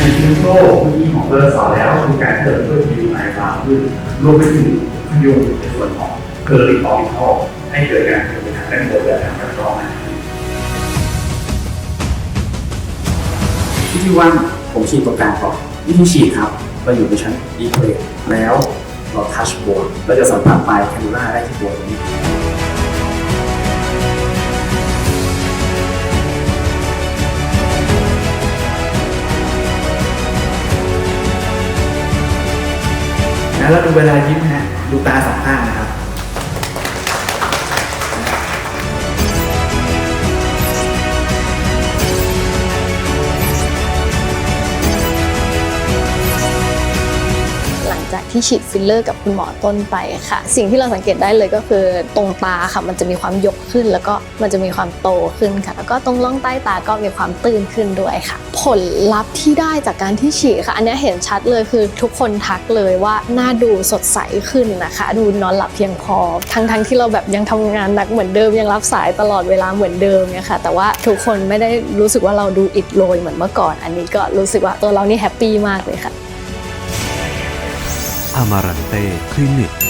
การยืมโซ่มีของเบอร์สอนแล้วคือการเติมด้วยวิวไหนบ้างขึ้นรวมไปถึงพยุงในส่วนของเคอร์ลิคอร์ดท่อให้เกิดการเป็นทางด้านบนและทางด้านล่างที่พี่ว่าผมฉีดตัวกลางก่อนวิธีฉีดครับเราอยู่ในชั้นอีเคลแล้วเราทัชบอลเราจะสัมผัสปลายแคนูล่าได้ที่บอลนี้ นะแล้วดูเวลายิ้มฮะดูตาสองข้างนะครับ จากที่ฉีดฟิลเลอร์กับคุณหมอต้นไปค่ะ สิ่งที่เราสังเกตได้เลยก็คือตรงตาค่ะมันจะมีความยกขึ้น แล้วก็มันจะมีความโตขึ้นค่ะ แล้วก็ตรงร่องใต้ตาก็มีความตื้นขึ้นด้วยค่ะ ผลลัพธ์ที่ได้จากการที่ฉีดค่ะ อันนี้เห็นชัดเลยคือทุกคนทักเลยว่าหน้าดูสดใสขึ้นนะคะ ดูนอนหลับเพียงพอ ทั้งทั้งๆที่เราแบบยังทำงานหนักเหมือนเดิมยังรับสายตลอดเวลาเหมือนเดิมเนี่ยค่ะ แต่ว่าทุกคนไม่ได้รู้สึกว่าเราดูอิดโรยเหมือนเมื่อก่อน อันนี้ก็รู้สึกว่าตัวเรานี่แฮปปี้มากเลยค่ะ อา